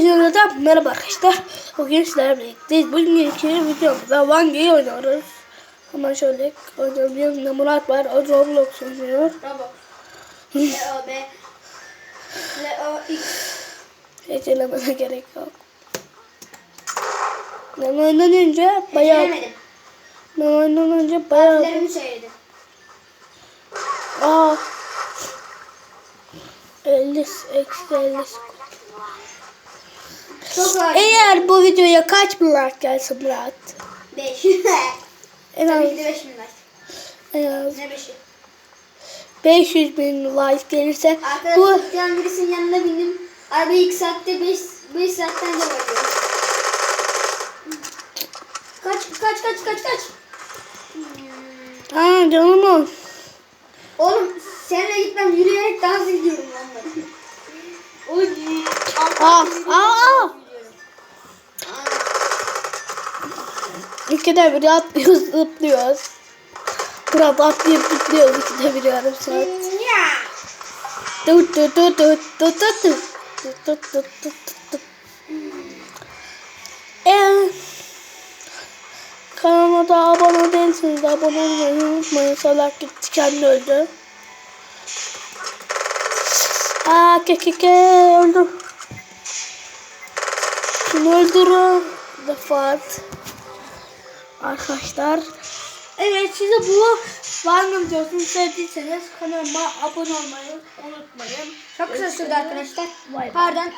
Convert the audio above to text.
Videoda merhaba arkadaşlar. Bugün sizlerle birlikteyiz. Bugünkü videomuzda Vange'yi oynuyoruz. Hemen şöyle oynayalım. Yanımda Murat var. O Roblox oynuyor. Roblox. L-O-B. L-O-X. Hiç elemene gerek yok. Ben oyundan önce bayağı... Bilemedim. Ben oyundan önce bayağı... Harflerimi söyledim. Aa. 50 eksi 50 Çok. Eğer bu videoya kaç bin like gelsin Murat? 5. En az, Tabii ki de 5 bin like. en az Ne 5'i? 500 bin like gelirse bu Arkadaşlar yan birisinin yanına bindim. Arabayı 2 saatte 5 5 saatten de bakıyor. Kaç kaç kaç kaç kaç. Aa canım o. Oğlum seninle gitmem yürüyerek dans ediyorum ben. Oy. Aa, aa, aa. İkide bir atlıyoruz, zıplıyoruz. Murat atlayıp zıplıyoruz ikide bir yarım saat. Tut tut tut tut tut tut tut. Tut tut tut tut kanalıma da abone değilseniz de abone olmayı unutmayın. Salak gitti kendi öldü. Aa kekeke öldü. Şunu öldürün. Vefat. Arkadaşlar. Evet size bu var mı diyorsunuz sevdiyseniz kanalıma abone olmayı unutmayın. Çok kısa sürdü arkadaşlar. Pardon.